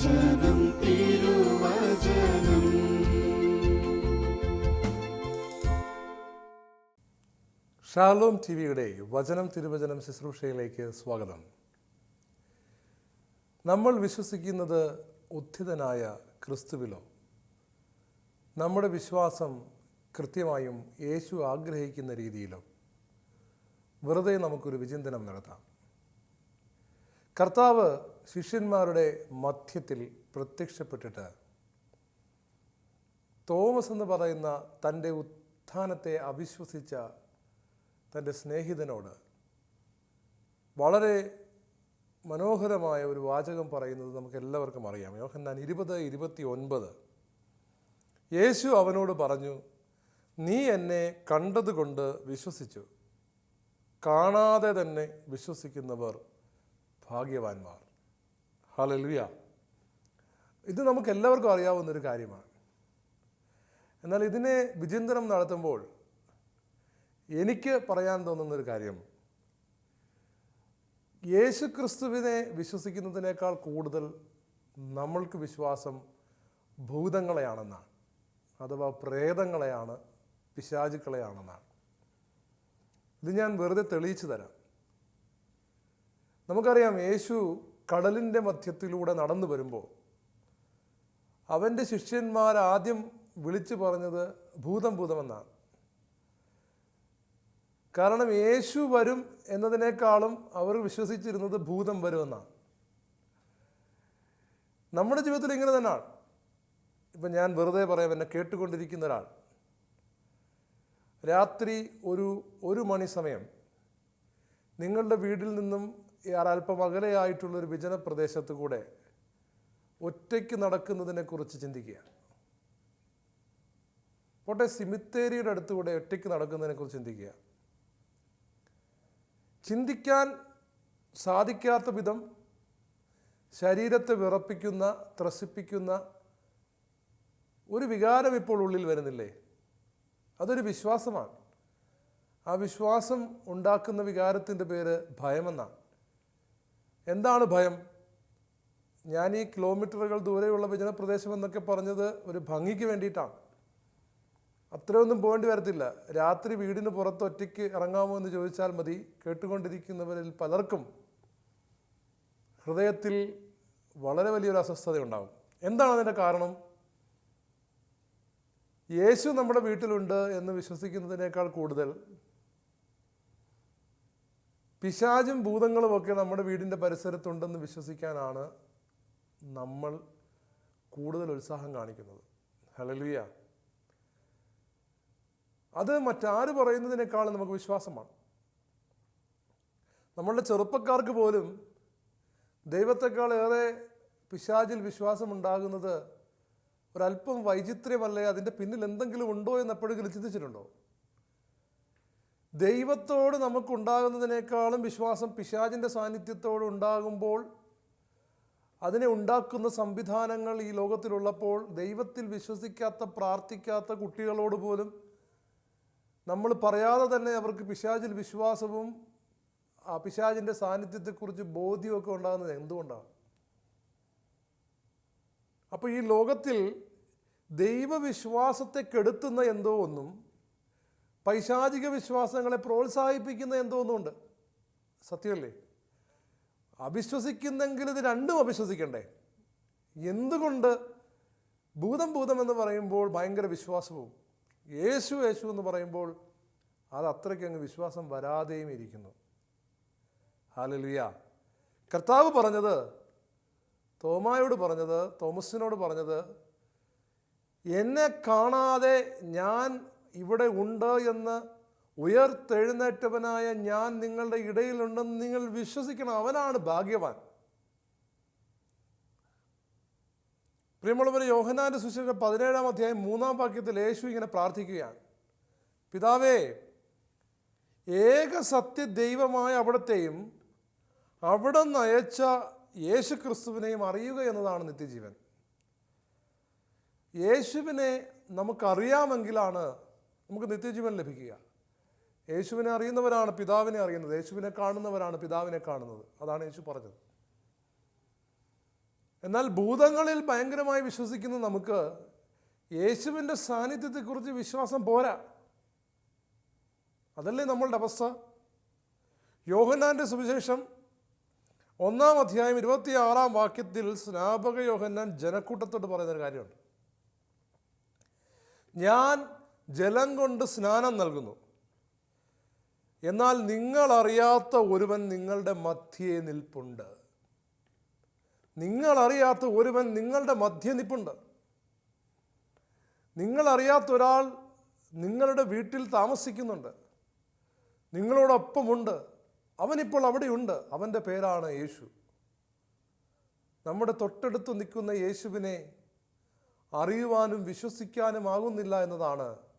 Shalom T വിയുടെ വചനം തിരുവചനം ശുശ്രൂഷയിലേക്ക് സ്വാഗതം. നമ്മൾ വിശ്വസിക്കുന്നത് ഉത്ഥിതനായ ക്രിസ്തുവിലോ? നമ്മുടെ വിശ്വാസം കൃത്യമായും യേശു ആഗ്രഹിക്കുന്ന രീതിയിലോ? വെറുതെ നമുക്കൊരു വിചിന്തനം നടത്താം. കർത്താവ് ശിഷ്യന്മാരുടെ മധ്യത്തിൽ പ്രത്യക്ഷപ്പെട്ടിട്ട് തോമസ് എന്ന് പറയുന്ന തന്റെ ഉത്ഥാനത്തെ അവിശ്വസിച്ച തന്റെ സ്നേഹിതനോട് വളരെ മനോഹരമായ ഒരു വാചകം പറയുന്നത് നമുക്ക് എല്ലാവർക്കും അറിയാം. യോഹന്നാൻ ഇരുപത് ഇരുപത്തി ഒൻപത് യേശു അവനോട് പറഞ്ഞു നീ എന്നെ കണ്ടതുകൊണ്ട് വിശ്വസിച്ചു. കാണാതെ തന്നെ വിശ്വസിക്കുന്നവർ ഭാഗ്യവാന്മാർ. ഹലലുയ ഇത് നമുക്ക് എല്ലാവർക്കും അറിയാവുന്നൊരു കാര്യമാണ്. എന്നാൽ ഇതിനെ വിചിന്തനം നടത്തുമ്പോൾ എനിക്ക് പറയാൻ തോന്നുന്നൊരു കാര്യം. യേശു ക്രിസ്തുവിനെ വിശ്വസിക്കുന്നതിനേക്കാൾ കൂടുതൽ നമ്മൾക്ക് വിശ്വാസം ഭൂതങ്ങളെയാണെന്നാണ്. അഥവാ പ്രേതങ്ങളെയാണ് പിശാചുക്കളെയാണെന്നാണ്. ഇത് ഞാൻ വെറുതെ തെളിയിച്ചു തരാം. നമുക്കറിയാം യേശു കടലിന്റെ മധ്യത്തിലൂടെ നടന്നു വരുമ്പോൾ അവന്റെ ശിഷ്യന്മാരാദ്യം വിളിച്ചു പറഞ്ഞത് ഭൂതം ഭൂതമെന്നാണ്. കാരണം യേശു വരും എന്നതിനേക്കാളും അവർ വിശ്വസിച്ചിരുന്നത് ഭൂതം വരുമെന്നാണ് നമ്മുടെ ജീവിതത്തിൽ ഇങ്ങനെ തന്നെയാണ്. ഇപ്പം ഞാൻ വെറുതെ പറയാം എന്നെ കേട്ടുകൊണ്ടിരിക്കുന്ന ഒരാൾ. രാത്രി ഒരു ഒരു മണി സമയം നിങ്ങളുടെ വീട്ടിൽ നിന്നും അല്പം അകലെയായിട്ടുള്ളൊരു വിജന പ്രദേശത്ത് കൂടെ ഒറ്റയ്ക്ക് നടക്കുന്നതിനെക്കുറിച്ച് ചിന്തിക്കുക പോട്ടെ സിമിത്തേരിയുടെ അടുത്തുകൂടെ ഒറ്റയ്ക്ക് നടക്കുന്നതിനെക്കുറിച്ച് ചിന്തിക്കുക. ചിന്തിക്കാൻ സാധിക്കാത്ത വിധം ശരീരത്തെ വിറപ്പിക്കുന്ന ത്രസിപ്പിക്കുന്ന ഒരു വികാരം ഇപ്പോൾ ഉള്ളിൽ വരുന്നില്ലേ? അതൊരു വിശ്വാസമാണ്. ആ വിശ്വാസം ഉണ്ടാക്കുന്ന വികാരത്തിന്റെ പേര് ഭയമെന്നാണ്. എന്താണ് ഭയം? ഞാൻ ഈ കിലോമീറ്ററുകൾ ദൂരെയുള്ള വിജനപ്രദേശം എന്നൊക്കെ പറഞ്ഞത് ഒരു ഭംഗിക്ക് വേണ്ടിയിട്ടാണ്. അത്രയൊന്നും പോകേണ്ടി വരത്തില്ല. രാത്രി വീടിന് പുറത്ത് ഒറ്റയ്ക്ക് ഇറങ്ങാമോ എന്ന് ചോദിച്ചാൽ മതി. കേട്ടുകൊണ്ടിരിക്കുന്നവരിൽ പലർക്കും ഹൃദയത്തിൽ വളരെ വലിയൊരു അസ്വസ്ഥത ഉണ്ടാകും എന്താണ് അതിന്റെ കാരണം? യേശു നമ്മുടെ വീട്ടിലുണ്ട് എന്ന് വിശ്വസിക്കുന്നതിനേക്കാൾ കൂടുതൽ പിശാചും ഭൂതങ്ങളും ഒക്കെ നമ്മുടെ വീടിന്റെ പരിസരത്തുണ്ടെന്ന് വിശ്വസിക്കാനാണ് നമ്മൾ കൂടുതൽ ഉത്സാഹം കാണിക്കുന്നത്. ഹലലുയ അത് മറ്റാര് പറയുന്നതിനേക്കാൾ നമുക്ക് വിശ്വാസമാണ്. നമ്മളുടെ ചെറുപ്പക്കാർക്ക് പോലും ദൈവത്തെക്കാൾ ഏറെ പിശാചിൽ വിശ്വാസമുണ്ടാകുന്നത് ഒരല്പം വൈചിത്ര്യമല്ലേ അതിന്റെ പിന്നിൽ എന്തെങ്കിലും ഉണ്ടോ എന്ന് എപ്പോഴെങ്കിലും ചിന്തിച്ചിട്ടുണ്ടോ? ദൈവത്തോട് നമുക്കുണ്ടാകുന്നതിനേക്കാളും വിശ്വാസം പിശാചിന്റെ സാന്നിധ്യത്തോട് ഉണ്ടാകുമ്പോൾ അതിനെ ഉണ്ടാക്കുന്ന സംവിധാനങ്ങൾ ഈ ലോകത്തിലുള്ളപ്പോൾ ദൈവത്തിൽ വിശ്വസിക്കാത്ത പ്രാർത്ഥിക്കാത്ത കുട്ടികളോട് പോലും നമ്മൾ പറയാതെ തന്നെ അവർക്ക് പിശാചിൽ വിശ്വാസവും ആ പിശാചിന്റെ സാന്നിധ്യത്തെക്കുറിച്ച് ബോധ്യമൊക്കെ ഉണ്ടാകുന്നത് എന്തുകൊണ്ടാണ്? അപ്പോൾ ഈ ലോകത്തിൽ ദൈവവിശ്വാസത്തെ കെടുത്തുന്ന എന്തോ ഒന്നും പൈശാചിക വിശ്വാസങ്ങളെ പ്രോത്സാഹിപ്പിക്കുന്ന എന്തോ ഒന്നുമുണ്ട് സത്യമല്ലേ? അവിശ്വസിക്കുന്നെങ്കിൽ ഇത് രണ്ടും അവിശ്വസിക്കണ്ടേ? എന്തുകൊണ്ട് ഭൂതം ഭൂതം എന്ന് പറയുമ്പോൾ ഭയങ്കര വിശ്വാസവും യേശു യേശു എന്ന് പറയുമ്പോൾ അത് അത്രയ്ക്ക് അങ്ങ് വിശ്വാസം വരാതെയും ഇരിക്കുന്നു. ഹാലലുയ കർത്താവ് പറഞ്ഞത് തോമായോട് പറഞ്ഞത് തോമസിനോട് പറഞ്ഞത് എന്നെ കാണാതെ ഞാൻ ഇവിടെ ഉണ്ട് എന്ന് ഉയർത്തെഴുന്നേറ്റവനായ ഞാൻ നിങ്ങളുടെ ഇടയിലുണ്ടെന്ന് നിങ്ങൾ വിശ്വസിക്കണം. അവനാണ് ഭാഗ്യവാൻ. പ്രിയമുള്ളവർ യോഹനാന്റെ സുശേഷം പതിനേഴാം അധ്യായം മൂന്നാം വാക്യത്തിൽ യേശു ഇങ്ങനെ പ്രാർത്ഥിക്കുകയാണ്. പിതാവേ ഏക സത്യ ദൈവമായ അവിടത്തെയും അവിടെ നിന്ന് അയച്ച യേശു ക്രിസ്തുവിനെയും അറിയുക എന്നതാണ് നിത്യജീവൻ. യേശുവിനെ നമുക്കറിയാമെങ്കിലാണ് നമുക്ക് നിത്യജീവൻ ലഭിക്കുക. യേശുവിനെ അറിയുന്നവരാണ് പിതാവിനെ അറിയുന്നത്. യേശുവിനെ കാണുന്നവരാണ് പിതാവിനെ കാണുന്നത്. അതാണ് യേശു പറഞ്ഞത്. എന്നാൽ ഭൂതങ്ങളിൽ ഭയങ്കരമായി വിശ്വസിക്കുന്ന നമുക്ക് യേശുവിന്റെ സാന്നിധ്യത്തെക്കുറിച്ച് വിശ്വാസം പോരാ. അതല്ലേ നമ്മളുടെ അവസ്ഥ? യോഹന്നാന്റെ സുവിശേഷം ഒന്നാം അധ്യായം ഇരുപത്തിയാറാം വാക്യത്തിൽ സ്നാപക യോഹന്നാൻ ജനക്കൂട്ടത്തോട് പറയുന്നൊരു കാര്യമുണ്ട്. ഞാൻ ജലം കൊണ്ട് സ്നാനം നൽകുന്നു. എന്നാൽ നിങ്ങളറിയാത്ത ഒരുവൻ നിങ്ങളുടെ മധ്യേ നിൽപ്പുണ്ട്. നിങ്ങളറിയാത്ത ഒരുവൻ നിങ്ങളുടെ മധ്യ നിൽപ്പുണ്ട്. നിങ്ങളറിയാത്ത ഒരാൾ നിങ്ങളുടെ വീട്ടിൽ താമസിക്കുന്നുണ്ട്. നിങ്ങളോടൊപ്പമുണ്ട്. അവനിപ്പോൾ അവിടെയുണ്ട്. അവന്റെ പേരാണ് യേശു. നമ്മുടെ തൊട്ടടുത്ത് നിൽക്കുന്ന യേശുവിനെ അറിയുവാനും വിശ്വസിക്കാനും ആകുന്നില്ല എന്നതാണ്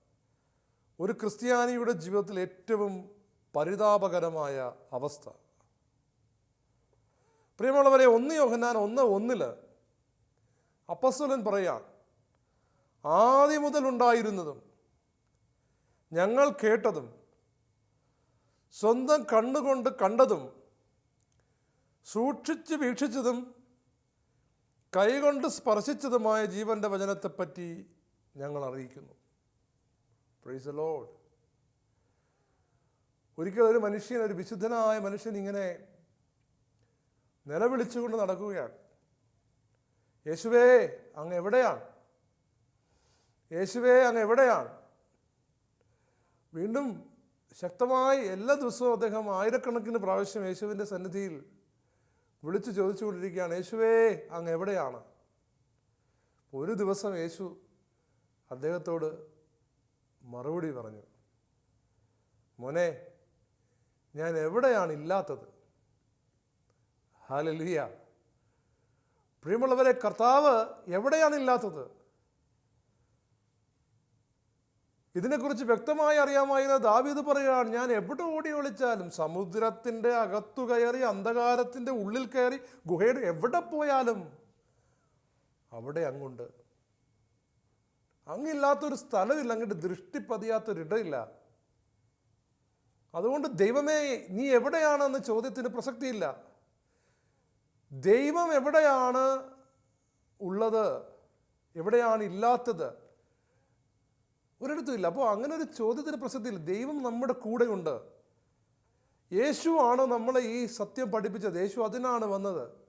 ഒരു ക്രിസ്ത്യാനിയുടെ ജീവിതത്തിൽ ഏറ്റവും പരിതാപകരമായ അവസ്ഥ. പ്രിയമുള്ളവരെ ഒന്ന് യോഹന്നാൻ ഒന്ന് ഒന്നിൽ അപ്പസ്വലൻ പറയാം ആദ്യം മുതൽ ഉണ്ടായിരുന്നതും ഞങ്ങൾ കേട്ടതും സ്വന്തം കണ്ണുകൊണ്ട് കണ്ടതും സൂക്ഷിച്ച് വീക്ഷിച്ചതും കൈകൊണ്ട് സ്പർശിച്ചതുമായ ജീവന്റെ വചനത്തെപ്പറ്റി ഞങ്ങൾ അറിയിക്കുന്നു. പ്രൈസ് എ ലോഡ് ഒരിക്കൽ ഒരു മനുഷ്യൻ ഒരു വിശുദ്ധനായ മനുഷ്യൻ ഇങ്ങനെ നിലവിളിച്ചുകൊണ്ട് നടക്കുകയാണ്. യേശുവേ അങ്ങ് എവിടെയാണ്? യേശുവേ അങ്ങ് എവിടെയാണ്? വീണ്ടും ശക്തമായി എല്ലാ ദിവസവും അദ്ദേഹം ആയിരക്കണക്കിന് പ്രാവശ്യം യേശുവിന്റെ സന്നിധിയിൽ വിളിച്ചു ചോദിച്ചുകൊണ്ടിരിക്കുകയാണ്. യേശുവേ അങ്ങ് എവിടെയാണ്? ഒരു ദിവസം യേശു അദ്ദേഹത്തോട് മറുപടി പറഞ്ഞു മോനെ ഞാൻ എവിടെയാണ് ഇല്ലാത്തത്? ഹാലലിയ. പ്രിയമുള്ളവരെ കർത്താവ് എവിടെയാണ് ഇല്ലാത്തത്? ഇതിനെക്കുറിച്ച് വ്യക്തമായി അറിയാമായിരുന്ന ദാവീദ് പറയുകയാണ് ഞാൻ എവിടെ ഓടി ഒളിച്ചാലും സമുദ്രത്തിന്റെ അകത്തു കയറി അന്ധകാരത്തിന്റെ ഉള്ളിൽ കയറി ഗുഹയുടെ എവിടെ പോയാലും അവിടെ അങ്ങുണ്ട്. അങ്ങില്ലാത്തൊരു സ്ഥലമില്ല അങ്ങോട്ട് ദൃഷ്ടി പതിയാത്തൊരിടയില്ല അതുകൊണ്ട് ദൈവമേ നീ എവിടെയാണെന്ന ചോദ്യത്തിന് പ്രസക്തിയില്ല. ദൈവം എവിടെയാണ് ഉള്ളത് എവിടെയാണ് ഇല്ലാത്തത് ഒരിടത്തും ഇല്ല. അപ്പോൾ അങ്ങനെ ഒരു ചോദ്യത്തിന് പ്രസക്തിയില്ല. ദൈവം നമ്മുടെ കൂടെയുണ്ട്. യേശു ആണ് നമ്മളെ ഈ സത്യം പഠിപ്പിച്ചത്? യേശു അതിനാണ് വന്നത്.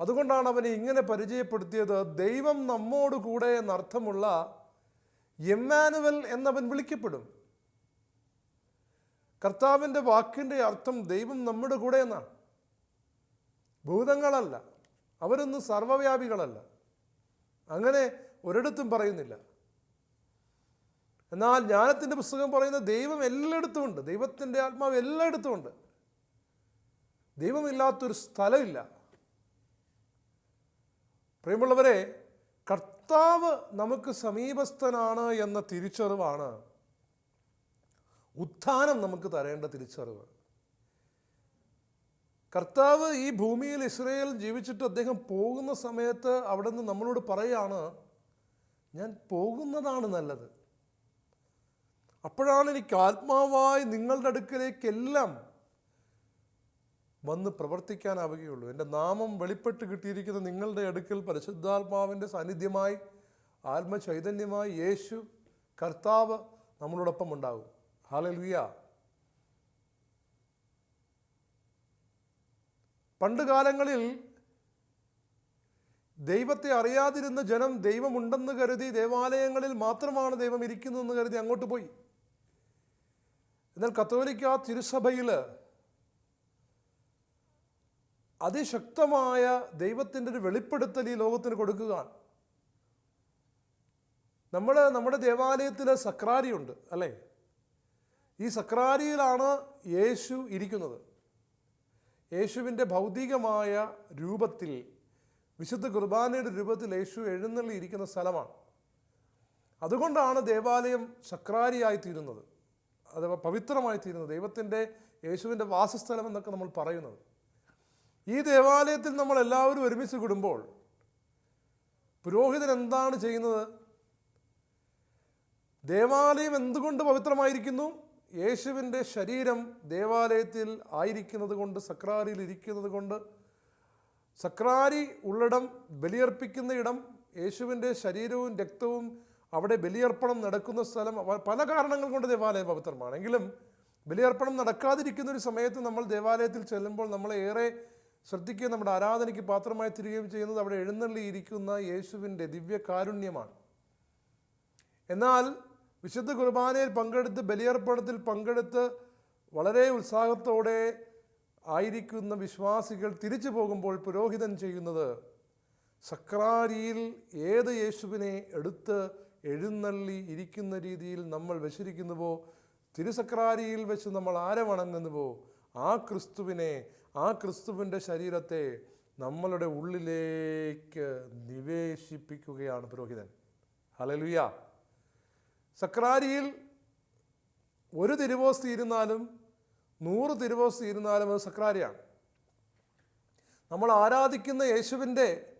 അതുകൊണ്ടാണ് അവനെ ഇങ്ങനെ പരിചയപ്പെടുത്തിയത്. ദൈവം നമ്മോട് കൂടെ എന്നർത്ഥമുള്ള എമ്മാനുവൽ എന്നവൻ വിളിക്കപ്പെടും. കർത്താവിന്റെ വാക്കിന്റെ അർത്ഥം ദൈവം നമ്മുടെ കൂടെ എന്നാണ്. ഭൂതങ്ങളല്ല. അവരൊന്നും സർവവ്യാപികളല്ല. അങ്ങനെ ഒരിടത്തും പറയുന്നില്ല. എന്നാൽ ജ്ഞാനത്തിന്റെ പുസ്തകം പറയുന്ന ദൈവം എല്ലായിടത്തും ഉണ്ട്. ദൈവത്തിന്റെ ആത്മാവ് എല്ലായിടത്തും ഉണ്ട്. ദൈവമില്ലാത്തൊരു സ്ഥലമില്ല. പ്രിയമുള്ളവരെ കർത്താവ് നമുക്ക് സമീപസ്ഥനാണ് എന്ന തിരിച്ചറിവാണ്. ഉത്ഥാനം നമുക്ക് തരേണ്ട തിരിച്ചറിവ്. കർത്താവ് ഈ ഭൂമിയിൽ ഇസ്രയേൽ ജീവിച്ചിട്ട് അദ്ദേഹം പോകുന്ന സമയത്ത് അവിടെ നിന്ന് നമ്മളോട് പറയാണ് ഞാൻ പോകുന്നതാണ് നല്ലത്. അപ്പോഴാണ് എനിക്ക് ആത്മാവായി നിങ്ങളുടെ അടുക്കലേക്കെല്ലാം വന്ന് പ്രവർത്തിക്കാനാവുകയുള്ളൂ. എന്റെ നാമം വെളിപ്പെട്ട് കിട്ടിയിരിക്കുന്ന നിങ്ങളുടെ അടുക്കൽ പരിശുദ്ധാത്മാവിന്റെ സാന്നിധ്യമായി ആത്മചൈതന്യമായി യേശു കർത്താവ് നമ്മളോടൊപ്പം ഉണ്ടാകും ഹാലലുയ പണ്ട് കാലങ്ങളിൽ ദൈവത്തെ അറിയാതിരുന്ന ജനം ദൈവമുണ്ടെന്ന് കരുതി ദേവാലയങ്ങളിൽ മാത്രമാണ് ദൈവം ഇരിക്കുന്നതെന്ന് കരുതി അങ്ങോട്ട് പോയി. എന്നാൽ കത്തോലിക്ക തിരുസഭയിൽ അതിശക്തമായ ദൈവത്തിന്റെ ഒരു വെളിപ്പെടുത്തൽ ഈ ലോകത്തിന് കൊടുക്കുകയാണ്. നമ്മൾ നമ്മുടെ ദേവാലയത്തിൽ സക്രാരിയുണ്ട് അല്ലേ? ഈ സക്രാരിയിലാണ് യേശു ഇരിക്കുന്നത്. യേശുവിന്റെ ഭൗതികമായ രൂപത്തിൽ വിശുദ്ധ കുർബാനയുടെ രൂപത്തിൽ യേശു എഴുന്നള്ളി ഇരിക്കുന്ന സ്ഥലമാണ്. അതുകൊണ്ടാണ് ദേവാലയം സക്രാരിയായി തീരുന്നത് അഥവാ പവിത്രമായി തീരുന്നത് ദൈവത്തിന്റെ യേശുവിന്റെ വാസസ്ഥലം എന്നൊക്കെ നമ്മൾ പറയുന്നത്. ഈ ദേവാലയത്തിൽ നമ്മൾ എല്ലാവരും ഒരുമിച്ച് കൂടുമ്പോൾ പുരോഹിതൻ എന്താണ് ചെയ്യുന്നത്? ദേവാലയം എന്തുകൊണ്ട് പവിത്രമായിരിക്കുന്നു? യേശുവിന്റെ ശരീരം ദേവാലയത്തിൽ ആയിരിക്കുന്നത് കൊണ്ട് സക്രാരിയിൽ ഇരിക്കുന്നത് കൊണ്ട് സക്രാരി ഉള്ളിടം ബലിയർപ്പിക്കുന്ന ഇടം യേശുവിന്റെ ശരീരവും രക്തവും അവിടെ ബലിയർപ്പണം നടക്കുന്ന സ്ഥലം പല കാരണങ്ങൾ കൊണ്ട് ദേവാലയം പവിത്രമാണ്. എങ്കിലും ബലിയർപ്പണം നടക്കാതിരിക്കുന്ന ഒരു സമയത്ത് നമ്മൾ ദേവാലയത്തിൽ ചെല്ലുമ്പോൾ നമ്മളെ ഏറെ ശ്രദ്ധിക്കുകയും നമ്മുടെ ആരാധനയ്ക്ക് പാത്രമായി തീരുകയും ചെയ്യുന്നത് അവിടെ എഴുന്നള്ളിയിരിക്കുന്ന യേശുവിന്റെ ദിവ്യ കാരുണ്യമാണ് എന്നാൽ വിശുദ്ധ കുർബാനയിൽ പങ്കെടുത്ത് ബലിയർപ്പണത്തിൽ പങ്കെടുത്ത് വളരെ ഉത്സാഹത്തോടെ ആയിരിക്കുന്ന വിശ്വാസികൾ തിരിച്ചു പോകുമ്പോൾ പുരോഹിതൻ ചെയ്യുന്നത് സക്രാരിയിൽ ഏത് യേശുവിനെ എടുത്ത് എഴുന്നള്ളി ഇരിക്കുന്ന രീതിയിൽ നമ്മൾ വെച്ചിരിക്കുന്നുവോ? തിരുസക്രാരിയിൽ വെച്ച് നമ്മൾ ആരെ വണങ്ങുന്നുവോ? ആ ക്രിസ്തുവിനെ ആ ക്രിസ്തുവിന്റെ ശരീരത്തെ നമ്മളുടെ ഉള്ളിലേക്ക് നിവേശിപ്പിക്കുകയാണ് പുരോഹിതൻ. ഹലലുയ സക്രാരിയിൽ ഒരു തിരുവോസ്തി തീരുന്നാലും നൂറ് തിരുവോസ്തി തീരുന്നാലും അത് സക്രാരിയാണ്. നമ്മൾ ആരാധിക്കുന്ന യേശുവിന്റെ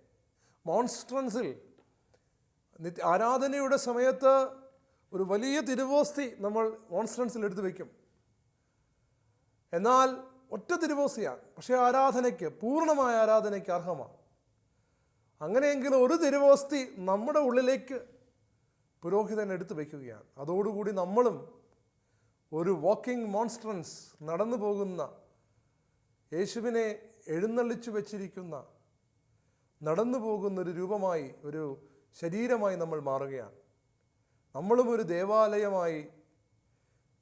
മോൺസ്ട്രൻസിൽ ആരാധനയുടെ സമയത്ത് ഒരു വലിയ തിരുവോസ്തി നമ്മൾ മോൺസ്ട്രൻസിൽ എടുത്തു വയ്ക്കും. എന്നാൽ ഒറ്റ തിരുവോസിയാണ്. പക്ഷേ ആരാധനയ്ക്ക് പൂർണമായ ആരാധനയ്ക്ക് അർഹമാണ്. അങ്ങനെയെങ്കിലും ഒരു തിരുവോസ്തി നമ്മുടെ ഉള്ളിലേക്ക് പുരോഹിതൻ എടുത്തു വയ്ക്കുകയാണ്. അതോടുകൂടി നമ്മളും ഒരു വാക്കിംഗ് മോൺസ്ട്രൻസ് നടന്നു പോകുന്ന യേശുവിനെ എഴുന്നള്ളിച്ചു വച്ചിരിക്കുന്ന നടന്നു പോകുന്ന ഒരു രൂപമായി ഒരു ശരീരമായി നമ്മൾ മാറുകയാണ്. നമ്മളും ഒരു ദേവാലയമായി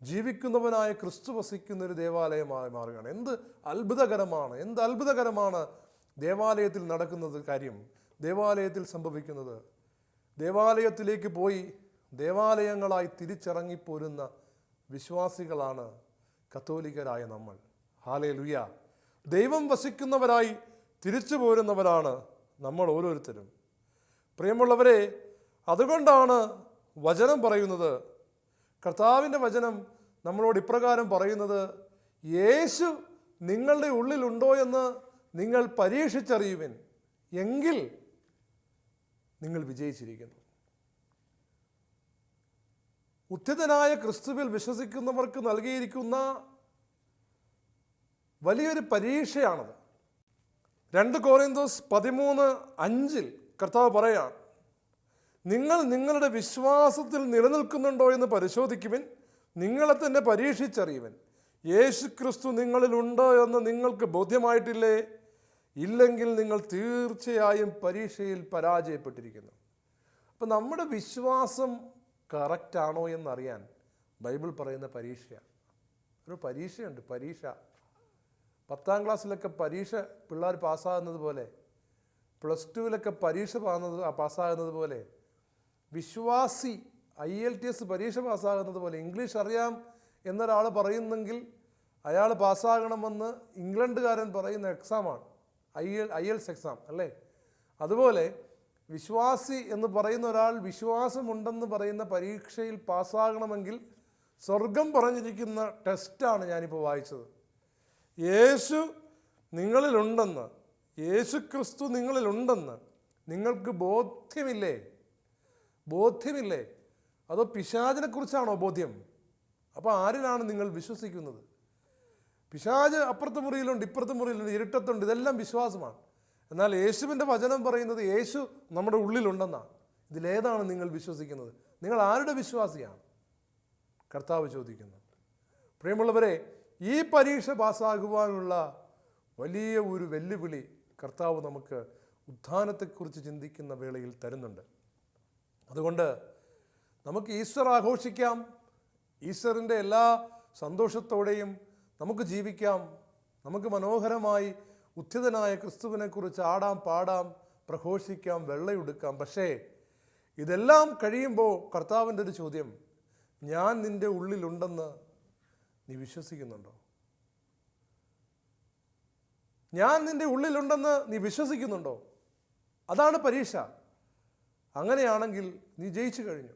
ജീവിക്കുന്നവനായ ക്രിസ്തു വസിക്കുന്ന ഒരു ദേവാലയമായി മാറുകയാണ്. എന്ത് അത്ഭുതകരമാണ് എന്ത് അത്ഭുതകരമാണ് ദേവാലയത്തിൽ നടക്കുന്നത് കാര്യം ദേവാലയത്തിൽ സംഭവിക്കുന്നത്. ദേവാലയത്തിലേക്ക് പോയി ദേവാലയങ്ങളായി തിരിച്ചിറങ്ങിപ്പോരുന്ന വിശ്വാസികളാണ് കത്തോലിക്കരായ നമ്മൾ. ഹാലേ ലുയ ദൈവം വസിക്കുന്നവരായി തിരിച്ചു പോരുന്നവരാണ് നമ്മൾ ഓരോരുത്തരും. പ്രിയമുള്ളവരെ അതുകൊണ്ടാണ് വചനം പറയുന്നത് കർത്താവിന്റെ വചനം നമ്മളോട് ഇപ്രകാരം പറയുന്നത് യേശു നിങ്ങളുടെ ഉള്ളിലുണ്ടോ എന്ന് നിങ്ങൾ പരീക്ഷിച്ചറിയുവിൻ. എങ്കിൽ നിങ്ങൾ വിജയിച്ചിരിക്കുന്നു. ഉദ്ധിതനായ ക്രിസ്തുവിൽ വിശ്വസിക്കുന്നവർക്ക് നൽകിയിരിക്കുന്ന വലിയൊരു പരീക്ഷയാണത്. രണ്ട് കോറിന്തോസ് പതിമൂന്ന് അഞ്ചിൽ കർത്താവ് പറയാം നിങ്ങൾ നിങ്ങളുടെ വിശ്വാസത്തിൽ നിലനിൽക്കുന്നുണ്ടോ എന്ന് പരിശോധിക്കുവിൻ. നിങ്ങളെ തന്നെ പരീക്ഷിച്ചറിയുവൻ. യേശു ക്രിസ്തു നിങ്ങളിലുണ്ടോ എന്ന് നിങ്ങൾക്ക് ബോധ്യമായിട്ടില്ലേ? ഇല്ലെങ്കിൽ നിങ്ങൾ തീർച്ചയായും പരീക്ഷയിൽ പരാജയപ്പെട്ടിരിക്കുന്നു. അപ്പം നമ്മുടെ വിശ്വാസം കറക്റ്റാണോ എന്നറിയാൻ ബൈബിൾ പറയുന്ന പരീക്ഷയാണ്. ഒരു പരീക്ഷയുണ്ട് പരീക്ഷ. പത്താം ക്ലാസ്സിലൊക്കെ പരീക്ഷ പിള്ളേർ പാസ്സാകുന്നത് പോലെ പ്ലസ് ടുവിലൊക്കെ പരീക്ഷ പാകുന്നത് പാസ്സാകുന്നത് പോലെ വിശ്വാസി ഐ എൽ ടി എസ് പരീക്ഷ പാസ്സാകുന്നത് പോലെ ഇംഗ്ലീഷ് അറിയാം എന്നൊരാൾ പറയുന്നെങ്കിൽ അയാൾ പാസ്സാകണമെന്ന് ഇംഗ്ലണ്ടുകാരൻ പറയുന്ന എക്സാമാണ് I L I Ls exam അല്ലേ? അതുപോലെ വിശ്വാസി എന്ന് പറയുന്ന ഒരാൾ വിശ്വാസമുണ്ടെന്ന് പറയുന്ന പരീക്ഷയിൽ പാസ്സാകണമെങ്കിൽ സ്വർഗം പറഞ്ഞിരിക്കുന്ന ടെസ്റ്റാണ് ഞാനിപ്പോൾ വായിച്ചത്. യേശു നിങ്ങളിലുണ്ടെന്ന് യേശു ക്രിസ്തു നിങ്ങളിലുണ്ടെന്ന് നിങ്ങൾക്ക് ബോധ്യമില്ലേ? ബോധ്യമില്ലേ? അതോ പിശാചിനെ കുറിച്ചാണോ ബോധ്യം? അപ്പോൾ ആരിലാണ് നിങ്ങൾ വിശ്വസിക്കുന്നത്? പിശാജ് അപ്പുറത്തെ മുറിയിലുണ്ട് ഇപ്പുറത്തെ മുറിയിലുണ്ട് ഇരുട്ടത്തുണ്ട് ഇതെല്ലാം വിശ്വാസമാണ്. എന്നാൽ യേശുവിന്റെ വചനം പറയുന്നത് യേശു നമ്മുടെ ഉള്ളിലുണ്ടെന്നാണ്. ഇതിലേതാണ് നിങ്ങൾ വിശ്വസിക്കുന്നത്? നിങ്ങൾ ആരുടെ വിശ്വാസിയാണ്? കർത്താവ് ചോദിക്കുന്നു. പ്രിയമുള്ളവരെ ഈ പരീക്ഷ പാസ്സാകുവാനുള്ള വലിയ ഒരു വെല്ലുവിളി കർത്താവ് നമുക്ക് ഉത്ഥാനത്തെക്കുറിച്ച് ചിന്തിക്കുന്ന വേളയിൽ തരുന്നുണ്ട്. അതുകൊണ്ട് നമുക്ക് ഈസ്റ്റർ ആഘോഷിക്കാം ഈസ്റ്ററിന്റെ എല്ലാ സന്തോഷത്തോടെയും നമുക്ക് ജീവിക്കാം നമുക്ക് മനോഹരമായി ഉത്ഥിതനായ ക്രിസ്തുവിനെക്കുറിച്ച് ആടാം പാടാം പ്രഘോഷിക്കാം വെള്ളയെടുക്കാം. പക്ഷേ ഇതെല്ലാം കഴിയുമ്പോൾ കർത്താവിന്റെ ഒരു ചോദ്യം ഞാൻ നിന്റെ ഉള്ളിലുണ്ടെന്ന് നീ വിശ്വസിക്കുന്നുണ്ടോ? ഞാൻ നിന്റെ ഉള്ളിലുണ്ടെന്ന് നീ വിശ്വസിക്കുന്നുണ്ടോ? അതാണ് പരീക്ഷ. അങ്ങനെയാണെങ്കിൽ നീ ജയിച്ചു കഴിഞ്ഞു.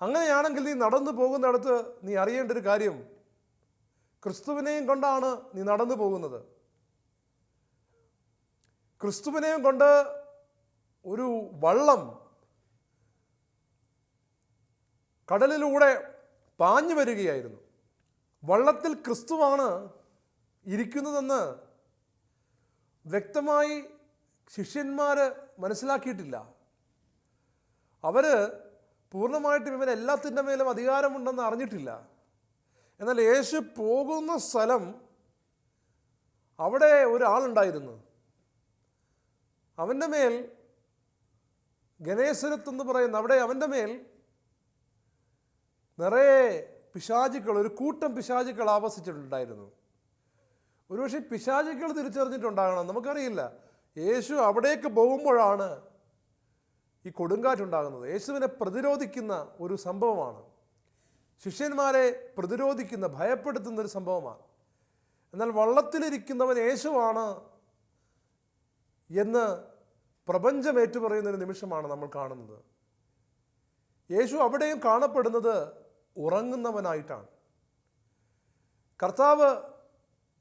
അങ്ങനെയാണെങ്കിൽ നീ നടന്നു പോകുന്നിടത്ത് നീ അറിയേണ്ട ഒരു കാര്യം ക്രിസ്തുവിനെയും കൊണ്ടാണ് നീ നടന്നു പോകുന്നത്. ക്രിസ്തുവിനെയും കൊണ്ട് ഒരു വള്ളം കടലിലൂടെ പാഞ്ഞു വരികയായിരുന്നു. വള്ളത്തിൽ ക്രിസ്തുവാണ് ഇരിക്കുന്നതെന്ന് വ്യക്തമായി ശിഷ്യന്മാർ മനസ്സിലാക്കിയിട്ടില്ല. അവർ പൂർണമായിട്ടും ഇവൻ എല്ലാത്തിന്റെ മേലും അധികാരമുണ്ടെന്ന് അറിഞ്ഞിട്ടില്ല. എന്നാൽ യേശു പോകുന്ന സ്ഥലം അവിടെ ഒരാളുണ്ടായിരുന്നു. അവന്റെ മേൽ ഗണേശ്വരത്ത് എന്ന് പറയുന്ന അവിടെ അവന്റെ മേൽ നിറയെ പിശാചുക്കൾ ഒരു കൂട്ടം പിശാചുക്കൾ ആവസിച്ചിട്ടുണ്ടായിരുന്നു. ഒരുപക്ഷെ പിശാചുക്കൾ തിരിച്ചറിഞ്ഞിട്ടുണ്ടാകണം. നമുക്കറിയില്ല. യേശു അവിടേക്ക് പോകുമ്പോഴാണ് ഈ കൊടുങ്കാറ്റുണ്ടാകുന്നത്. യേശുവിനെ പ്രതിരോധിക്കുന്ന ഒരു സംഭവമാണ്. ശിഷ്യന്മാരെ പ്രതിരോധിക്കുന്ന ഭയപ്പെടുത്തുന്ന ഒരു സംഭവമാണ്. എന്നാൽ വള്ളത്തിലിരിക്കുന്നവൻ യേശുവാണ് എന്ന് പ്രപഞ്ചം ഏറ്റുപറയുന്ന ഒരു നിമിഷമാണ് നമ്മൾ കാണുന്നത്. യേശു അവിടെയും കാണപ്പെടുന്നത് ഉറങ്ങുന്നവനായിട്ടാണ്. കർത്താവ്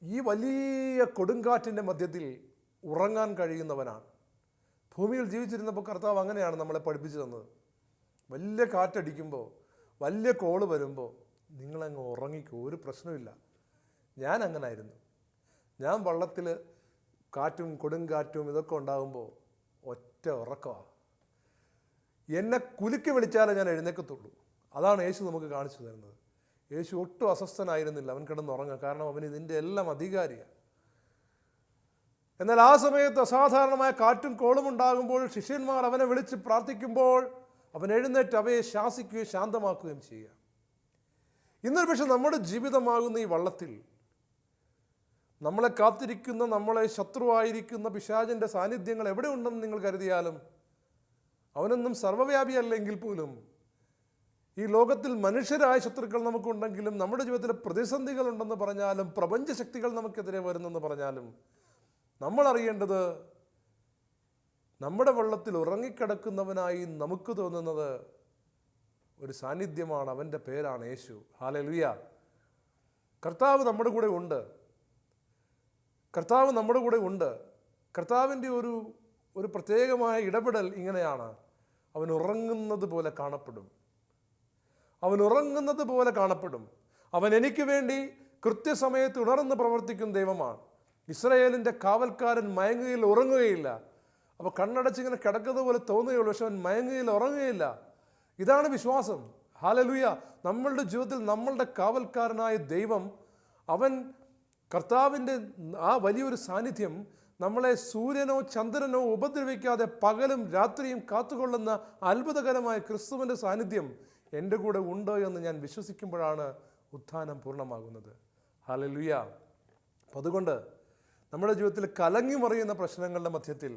ഈ വലിയ കൊടുങ്കാറ്റിന്റെ മധ്യത്തിൽ ഉറങ്ങാൻ കഴിയുന്നവനാണ്. ഭൂമിയിൽ ജീവിച്ചിരുന്നപ്പോൾ കർത്താവ് അങ്ങനെയാണ് നമ്മളെ പഠിപ്പിച്ചു തന്നത്. വലിയ കാറ്റടിക്കുമ്പോൾ വലിയ കോൾ വരുമ്പോൾ നിങ്ങളങ്ങ് ഉറങ്ങിക്കോ ഒരു പ്രശ്നമില്ല ഞാൻ അങ്ങനായിരുന്നു. ഞാൻ വള്ളത്തിൽ കാറ്റും കൊടുങ്കാറ്റും ഇതൊക്കെ ഉണ്ടാകുമ്പോൾ ഒറ്റ ഉറക്കമാണ് എന്നെ കുലുക്കി വിളിച്ചാലേ ഞാൻ എഴുന്നേക്കത്തുള്ളൂ. അതാണ് യേശു നമുക്ക് കാണിച്ചു തരുന്നത്. യേശു ഒട്ടും അസ്വസ്ഥനായിരുന്നില്ല. അവൻ കിടന്നുറങ്ങുക കാരണം അവൻ ഇതിന്റെ എല്ലാം അധികാരിയാണ്. എന്നാൽ ആ സമയത്ത് അസാധാരണമായ കാറ്റും കോളും ഉണ്ടാകുമ്പോൾ ശിഷ്യന്മാർ അവനെ വിളിച്ച് പ്രാർത്ഥിക്കുമ്പോൾ അവൻ എഴുന്നേറ്റ് അവയെ ശാസിക്കുകയും ശാന്തമാക്കുകയും ചെയ്യുക. ഇന്നൊരു പക്ഷെ നമ്മുടെ ജീവിതമാകുന്ന ഈ വള്ളത്തിൽ നമ്മളെ കാത്തിരിക്കുന്ന നമ്മളെ ശത്രുവായിരിക്കുന്ന പിശാചിന്റെ സാന്നിധ്യങ്ങൾ എവിടെ ഉണ്ടെന്ന് നിങ്ങൾ കരുതിയാലും അവനൊന്നും സർവവ്യാപിയല്ലെങ്കിൽ പോലും ഈ ലോകത്തിൽ മനുഷ്യരായ ശത്രുക്കൾ നമുക്കുണ്ടെങ്കിലും നമ്മുടെ ജീവിതത്തിൽ പ്രതിസന്ധികൾ ഉണ്ടെന്ന് പറഞ്ഞാലും പ്രപഞ്ച ശക്തികൾ നമുക്കെതിരെ വരുന്നെന്ന് പറഞ്ഞാലും നമ്മൾ അറിയേണ്ടത് നമ്മുടെ വെള്ളത്തിൽ ഉറങ്ങിക്കിടക്കുന്നവനായി നമുക്ക് തോന്നുന്നത് ഒരു സാന്നിധ്യമാണ്. അവന്റെ പേരാണ് യേശു. ഹാലലുയ. കർത്താവ് നമ്മുടെ കൂടെ ഉണ്ട്. കർത്താവ് നമ്മുടെ കൂടെ ഉണ്ട്. കർത്താവിന്റെ ഒരു ഒരു പ്രത്യേകമായ ഇടപെടൽ ഇങ്ങനെയാണ്. അവൻ ഉറങ്ങുന്നത് പോലെ കാണപ്പെടും. അവൻ ഉറങ്ങുന്നത് പോലെ കാണപ്പെടും. അവൻ എനിക്ക് വേണ്ടി കൃത്യസമയത്ത് ഉണർന്ന് പ്രവർത്തിക്കുന്ന ദൈവമാണ്. ഇസ്രയേലിന്റെ കാവൽക്കാരൻ മയങ്ങുകയിൽ ഉറങ്ങുകയില്ല. അപ്പോൾ കണ്ണടച്ചിങ്ങനെ കിടക്കുന്നത് പോലെ തോന്നുകയുള്ളൂ പക്ഷെ അവൻ മയങ്ങുകയിൽ ഉറങ്ങുകയില്ല. ഇതാണ് വിശ്വാസം. ഹാലലുയ നമ്മളുടെ ജീവിതത്തിൽ നമ്മളുടെ കാവൽക്കാരനായ ദൈവം അവൻ കർത്താവിന്റെ ആ വലിയൊരു സാന്നിധ്യം നമ്മളെ സൂര്യനോ ചന്ദ്രനോ ഉപദ്രവിക്കാതെ പകലും രാത്രിയും കാത്തുകൊള്ളുന്ന അത്ഭുതകരമായ ക്രിസ്തുവിന്റെ സാന്നിധ്യം എന്റെ കൂടെ ഉണ്ടോ എന്ന് ഞാൻ വിശ്വസിക്കുമ്പോഴാണ് ഉത്ഥാനം പൂർണമാകുന്നത്. ഹാലലുയ അപ്പം അതുകൊണ്ട് നമ്മുടെ ജീവിതത്തിൽ കലങ്ങി മറിയുന്ന പ്രശ്നങ്ങളുടെ മധ്യത്തിൽ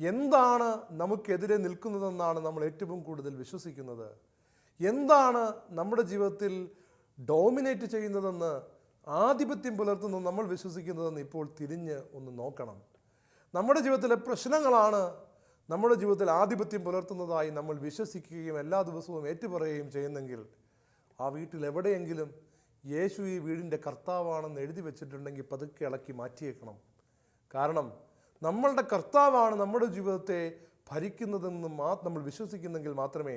എന്താണ് നമുക്കെതിരെ നിൽക്കുന്നതെന്നാണ് നമ്മൾ ഏറ്റവും കൂടുതൽ വിശ്വസിക്കുന്നത്? എന്താണ് നമ്മുടെ ജീവിതത്തിൽ ഡോമിനേറ്റ് ചെയ്യുന്നതെന്ന് ആധിപത്യം പുലർത്തുന്ന നമ്മൾ വിശ്വസിക്കുന്നതെന്ന് ഇപ്പോൾ തിരിഞ്ഞ് ഒന്ന് നോക്കണം. നമ്മുടെ ജീവിതത്തിലെ പ്രശ്നങ്ങളാണ് നമ്മുടെ ജീവിതത്തിൽ ആധിപത്യം പുലർത്തുന്നതായി നമ്മൾ വിശ്വസിക്കുകയും എല്ലാ ദിവസവും ഏറ്റുപറയുകയും ചെയ്യുന്നെങ്കിൽ ആ വീട്ടിൽ എവിടെയെങ്കിലും യേശു ഈ വീടിന്റെ കർത്താവാണെന്ന് എഴുതി വെച്ചിട്ടുണ്ടെങ്കിൽ പതുക്കെ ഇളക്കി മാറ്റിയേക്കണം. കാരണം നമ്മളുടെ കർത്താവാണ് നമ്മുടെ ജീവിതത്തെ ഭരിക്കുന്നതെന്ന് മാ നമ്മൾ വിശ്വസിക്കുന്നെങ്കിൽ മാത്രമേ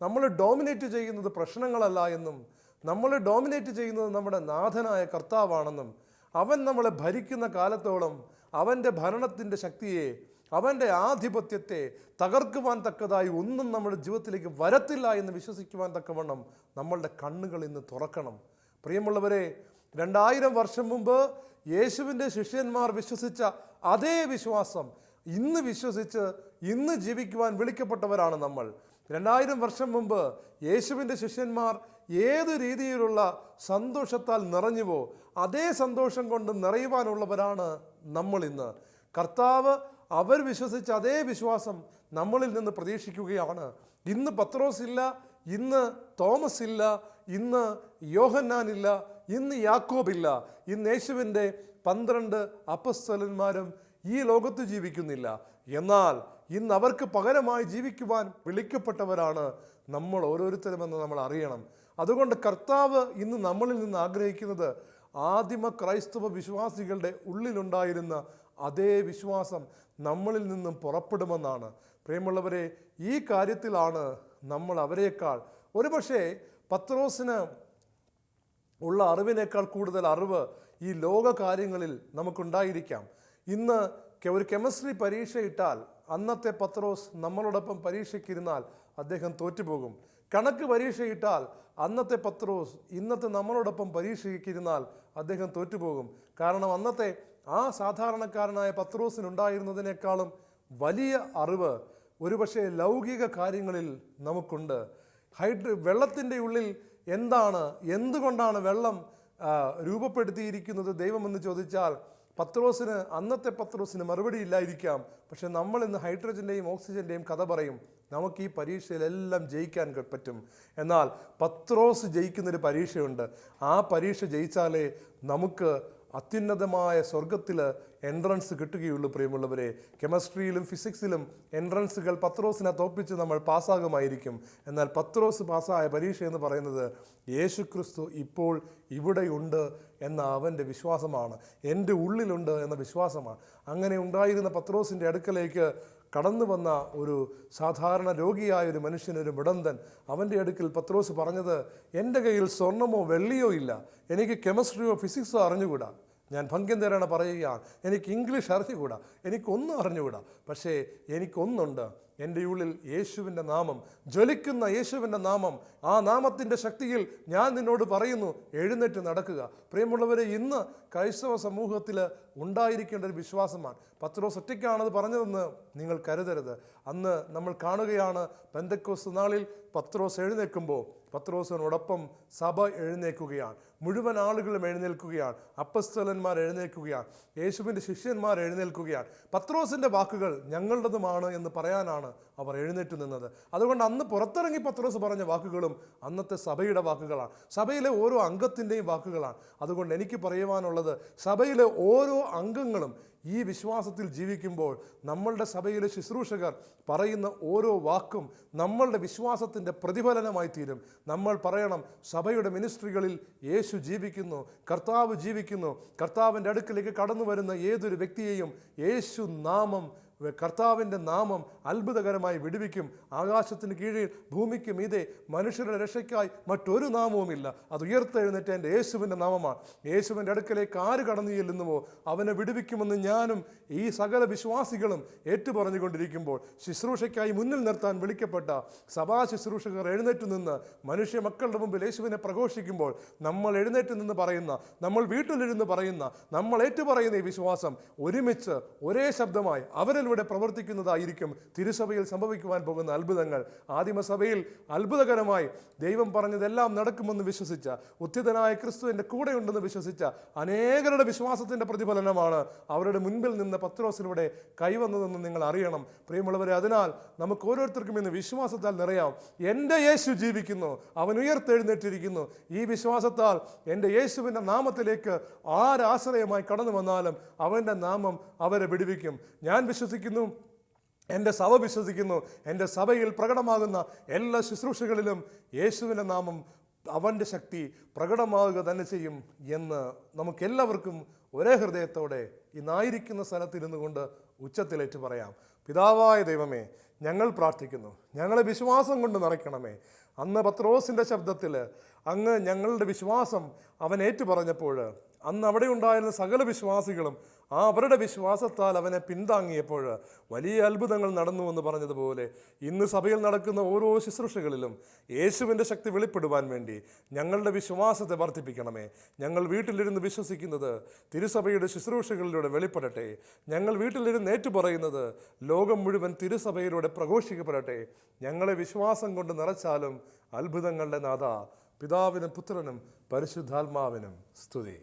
നമ്മൾ ഡോമിനേറ്റ് ചെയ്യുന്നത് പ്രശ്നങ്ങളല്ല എന്നും നമ്മൾ ഡോമിനേറ്റ് ചെയ്യുന്നത് നമ്മുടെ നാഥനായ കർത്താവാണെന്നും അവൻ നമ്മളെ ഭരിക്കുന്ന കാലത്തോളം അവന്റെ ഭരണത്തിന്റെ ശക്തിയെ അവന്റെ ആധിപത്യത്തെ തകർക്കുവാൻ തക്കതായി ഒന്നും നമ്മുടെ ജീവിതത്തിലേക്ക് വരത്തില്ല എന്ന് വിശ്വസിക്കുവാൻ തക്കവണ്ണം നമ്മളുടെ കണ്ണുകൾ ഇന്ന് തുറക്കണം. പ്രിയമുള്ളവരെ രണ്ടായിരം വർഷം മുമ്പ് യേശുവിന്റെ ശിഷ്യന്മാർ വിശ്വസിച്ച അതേ വിശ്വാസം ഇന്ന് വിശ്വസിച്ച് ഇന്ന് ജീവിക്കുവാൻ വിളിക്കപ്പെട്ടവരാണ് നമ്മൾ. രണ്ടായിരം വർഷം മുമ്പ് യേശുവിന്റെ ശിഷ്യന്മാർ ഏത് രീതിയിലുള്ള സന്തോഷത്താൽ നിറഞ്ഞുവോ അതേ സന്തോഷം കൊണ്ട് നിറയുവാനുള്ളവരാണ് നമ്മൾ ഇന്ന്. കർത്താവ് അവർ വിശ്വസിച്ച അതേ വിശ്വാസം നമ്മളിൽ നിന്ന് പ്രതീക്ഷിക്കുകയാണ്. ഇന്ന് പത്രോസ് ഇല്ല ഇന്ന് തോമസ് ഇല്ല ഇന്ന് യോഹന്നാനില്ല ഇന്ന് യാക്കോബില്ല ഇന്ന് യേശുവിന്റെ പന്ത്രണ്ട് അപ്പസ്തലന്മാരും ഈ ലോകത്ത് ജീവിക്കുന്നില്ല. എന്നാൽ ഇന്ന് അവർക്ക് പകരമായി ജീവിക്കുവാൻ വിളിക്കപ്പെട്ടവരാണ് നമ്മൾ ഓരോരുത്തരുമെന്ന് നമ്മൾ അറിയണം. അതുകൊണ്ട് കർത്താവ് ഇന്ന് നമ്മളിൽ നിന്ന് ആഗ്രഹിക്കുന്നത് ആദിമ ക്രൈസ്തവ വിശ്വാസികളുടെ ഉള്ളിലുണ്ടായിരുന്ന അതേ വിശ്വാസം നമ്മളിൽ നിന്നും പുറപ്പെടുമെന്നാണ്. പ്രിയമുള്ളവരെ ഈ കാര്യത്തിലാണ് നമ്മൾ അവരെക്കാൾ ഒരുപക്ഷെ പത്രോസിന് ഉള്ള അറിവിനേക്കാൾ കൂടുതൽ അറിവ് ഈ ലോക കാര്യങ്ങളിൽ നമുക്കുണ്ടായിരിക്കാം. ഇന്ന് ഒരു കെമിസ്ട്രി പരീക്ഷ ഇട്ടാൽ അന്നത്തെ പത്രോസ് നമ്മളോടൊപ്പം പരീക്ഷയ്ക്കിരുന്നാൽ അദ്ദേഹം തോറ്റുപോകും. കണക്ക് പരീക്ഷ ഇട്ടാൽ അന്നത്തെ പത്രോസ് ഇന്നത്തെ നമ്മളോടൊപ്പം പരീക്ഷയ്ക്കിരുന്നാൽ അദ്ദേഹം തോറ്റുപോകും. കാരണം അന്നത്തെ ആ സാധാരണക്കാരനായ പത്രോസിനുണ്ടായിരുന്നതിനേക്കാളും വലിയ അറിവ് ഒരുപക്ഷെ ലൗകിക കാര്യങ്ങളിൽ നമുക്കുണ്ട്. ഹൈഡ്ര വെള്ളത്തിന്റെ ഉള്ളിൽ എന്താണ് എന്തുകൊണ്ടാണ് വെള്ളം രൂപപ്പെടുത്തിയിരിക്കുന്നത്? ദൈവമെന്ന് ചോദിച്ചാൽ പത്രോസിന് അന്നത്തെ പത്രോസിന് മറുപടി ഇല്ലായിരിക്കാം. പക്ഷെ നമ്മൾ ഇന്ന് ഹൈഡ്രജന്റെയും ഓക്സിജന്റെയും കഥ പറയും നമുക്ക് ഈ പരീക്ഷയിലെല്ലാം ജയിക്കാൻ പറ്റും. എന്നാൽ പത്രോസ് ജയിക്കുന്നൊരു പരീക്ഷയുണ്ട്. ആ പരീക്ഷ ജയിച്ചാലേ നമുക്ക് അത്യുന്നതമായ സ്വർഗത്തിൽ എൻട്രൻസ് കിട്ടുകയുള്ളൂ പ്രിയമുള്ളവരെ. കെമിസ്ട്രിയിലും ഫിസിക്സിലും എൻട്രൻസുകൾ പത്രോസിനെ തോപ്പിച്ച് നമ്മൾ പാസ്സാകുമായിരിക്കും. എന്നാൽ പത്രോസ് പാസ്സായ പരീക്ഷ എന്ന് പറയുന്നത് യേശു ക്രിസ്തു ഇപ്പോൾ ഇവിടെയുണ്ട് എന്ന അവന്റെ വിശ്വാസമാണ്. എന്റെ ഉള്ളിലുണ്ട് എന്ന വിശ്വാസമാണ്. അങ്ങനെ ഉണ്ടായിരുന്ന പത്രോസിന്റെ അടുക്കലേക്ക് കടന്നു വന്ന ഒരു സാധാരണ രോഗിയായ ഒരു മനുഷ്യനൊരു മിടന്തൻ അവന്റെ അടുക്കൽ പത്രോസ് പറഞ്ഞത് എന്റെ കയ്യിൽ സ്വർണമോ വെള്ളിയോ ഇല്ല. എനിക്ക് കെമിസ്ട്രിയോ ഫിസിക്സോ അറിഞ്ഞുകൂടാ. ഞാൻ ഭംഗ്യം തരാണ് പറയുകയാണ്. എനിക്ക് ഇംഗ്ലീഷ് അറിഞ്ഞുകൂടാ. എനിക്കൊന്നും അറിഞ്ഞുകൂടാ. പക്ഷേ എനിക്കൊന്നുണ്ട്. എന്റെ ഉള്ളിൽ യേശുവിന്റെ നാമം ജ്വലിക്കുന്ന യേശുവിന്റെ നാമം ആ നാമത്തിന്റെ ശക്തിയിൽ ഞാൻ നിന്നോട് പറയുന്നു എഴുന്നേറ്റ് നടക്കുക. പ്രിയമുള്ളവരെ ഇന്ന് ക്രൈസ്തവ സമൂഹത്തിൽ ഉണ്ടായിരിക്കേണ്ട ഒരു വിശ്വാസമാണ്. പത്രോസ് ഒറ്റയ്ക്കാണത് പറഞ്ഞതെന്ന് നിങ്ങൾ കരുതരുത്. അന്ന് നമ്മൾ കാണുകയാണ് പെന്തക്കോസ് നാളിൽ പത്രോസ് എഴുന്നേൽക്കുമ്പോൾ പത്രോസിനോടൊപ്പം സഭ എഴുന്നേൽക്കുകയാണ്. മുഴുവൻ ആളുകളും എഴുന്നേൽക്കുകയാണ്. അപ്പസ്തലന്മാർ എഴുന്നേൽക്കുകയാണ്. യേശുവിന്റെ ശിഷ്യന്മാർ എഴുന്നേൽക്കുകയാണ്. പത്രോസിന്റെ വാക്കുകൾ ഞങ്ങളുടേതുമാണ് എന്ന് പറയാനാണ് അവർ എഴുന്നേറ്റ് നിന്നത്. അതുകൊണ്ട് അന്ന് പുറത്തിറങ്ങി പത്രോസ് പറഞ്ഞ വാക്കുകളും അന്നത്തെ സഭയുടെ വാക്കുകളാണ്. സഭയിലെ ഓരോ അംഗത്തിന്റെയും വാക്കുകളാണ്. അതുകൊണ്ട് എനിക്ക് പറയുവാനുള്ളത് സഭയിലെ ഓരോ അംഗങ്ങളും ഈ വിശ്വാസത്തിൽ ജീവിക്കുമ്പോൾ നമ്മളുടെ സഭയിലെ ശുശ്രൂഷകർ പറയുന്ന ഓരോ വാക്കും നമ്മളുടെ വിശ്വാസത്തിന്റെ പ്രതിഫലനമായി തീരും. നമ്മൾ പറയണം സഭയുടെ മിനിസ്ട്രികളിൽ യേശു ജീവിക്കുന്നു കർത്താവ് ജീവിക്കുന്നു കർത്താവിന്റെ അടുക്കിലേക്ക് കടന്നു വരുന്ന ഏതൊരു വ്യക്തിയെയും യേശു നാമം കർത്താവിന്റെ നാമം അത്ഭുതകരമായി വിടുവിക്കും. ആകാശത്തിന് കീഴിൽ ഭൂമിക്ക് മീതെ മനുഷ്യരുടെ രക്ഷയ്ക്കായി മറ്റൊരു നാമവുമില്ല അത് ഉയർത്തെഴുന്നേറ്റ എന്റെ യേശുവിന്റെ നാമമാണ്. യേശുവിന്റെ അടുക്കലേക്ക് ആര് കടന്നു ചെല്ലുന്നുവോ അവനെ വിടുവിക്കുമെന്ന് ഞാനും ഈ സകല വിശ്വാസികളും ഏറ്റുപറഞ്ഞുകൊണ്ടിരിക്കുമ്പോൾ ശുശ്രൂഷയ്ക്കായി മുന്നിൽ നിർത്താൻ വിളിക്കപ്പെട്ട സഭാ ശുശ്രൂഷകർ എഴുന്നേറ്റ് നിന്ന് മനുഷ്യ മക്കളുടെ മുമ്പിൽ യേശുവിനെ പ്രഘോഷിക്കുമ്പോൾ നമ്മൾ എഴുന്നേറ്റ് നിന്ന് പറയുന്ന നമ്മൾ വീട്ടിലിരുന്ന് പറയുന്ന നമ്മൾ ഏറ്റുപറയുന്ന ഈ വിശ്വാസം ഒരുമിച്ച് ഒരേ ശബ്ദമായി അവരിലൂടെ പ്രവർത്തിക്കുന്നതായിരിക്കും. തിരുസഭയിൽ സംഭവിക്കുവാൻ പോകുന്ന അത്ഭുതങ്ങൾ. ആദിമസഭയിൽ അത്ഭുതകരമായി ദൈവം പറഞ്ഞതെല്ലാം നടക്കുമെന്ന് വിശ്വസിച്ച ഉത്തിതനായ ക്രിസ്തു എന്റെ കൂടെയുണ്ടെന്ന് വിശ്വസിച്ച അനേകരുടെ വിശ്വാസത്തിന്റെ പ്രതിഫലനമാണ് അവരുടെ മുൻപിൽ നിന്ന് പത്രോസിലൂടെ കൈവന്നതെന്ന് നിങ്ങൾ അറിയണം. പ്രിയമുള്ളവരെ അതിനാൽ നമുക്ക് ഓരോരുത്തർക്കും ഇന്ന് വിശ്വാസത്താൽ നിറയാം. എന്റെ യേശു ജീവിക്കുന്നു അവൻ ഉയർത്തെഴുന്നേറ്റിരിക്കുന്നു. ഈ വിശ്വാസത്താൽ എന്റെ യേശുവിന്റെ നാമത്തിലേക്ക് ആരാശ്രയമായി കടന്നു വന്നാലും അവന്റെ നാമം അവരെ വിടുവിക്കും. ഞാൻ വിശ്വസിക്കുന്നു എന്റെ സഭ വിശ്വസിക്കുന്നു എന്റെ സഭയിൽ പ്രകടമാകുന്ന എല്ലാ ശുശ്രൂഷകളിലും യേശുവിന്റെ നാമം അവന്റെ ശക്തി പ്രകടമാവുക തന്നെ ചെയ്യും എന്ന് നമുക്കെല്ലാവർക്കും ഒരേ ഹൃദയത്തോടെ ഇന്നായിരിക്കുന്ന സ്ഥലത്തിരുന്നു കൊണ്ട് ഉച്ചത്തിലേറ്റ് പറയാം. പിതാവായ ദൈവമേ ഞങ്ങൾ പ്രാർത്ഥിക്കുന്നു. ഞങ്ങളെ വിശ്വാസം കൊണ്ട് നിറയ്ക്കണമേ അന്ന് പത്രോസിന്റെ ശബ്ദത്തിൽ അങ്ങ് ഞങ്ങളുടെ വിശ്വാസം അവൻ ഏറ്റുപറഞ്ഞപ്പോൾ അന്ന് അവിടെ ഉണ്ടായിരുന്ന സകല വിശ്വാസികളും ആ അവരുടെ വിശ്വാസത്താൽ അവനെ പിന്താങ്ങിയപ്പോൾ വലിയ അത്ഭുതങ്ങൾ നടന്നു എന്ന് പറഞ്ഞതുപോലെ ഇന്ന് സഭയിൽ നടക്കുന്ന ഓരോ ശുശ്രൂഷകളിലും യേശുവിന്റെ ശക്തി വെളിപ്പെടുവാൻ വേണ്ടി ഞങ്ങളുടെ വിശ്വാസത്തെ വർദ്ധിപ്പിക്കണമേ. ഞങ്ങൾ വീട്ടിലിരുന്ന് വിശ്വസിക്കുന്നത് തിരുസഭയുടെ ശുശ്രൂഷകളിലൂടെ വെളിപ്പെടട്ടെ. ഞങ്ങൾ വീട്ടിലിരുന്ന് ഏറ്റുപറയുന്നത് ലോകം മുഴുവൻ തിരുസഭയിലൂടെ പ്രഘോഷിക്കപ്പെടട്ടെ. ഞങ്ങളെ വിശ്വാസം കൊണ്ട് നിറച്ചാലും അത്ഭുതങ്ങളുടെ നാഥ. പിതാവിനും പുത്രനും പരിശുദ്ധാത്മാവിനും സ്തുതി.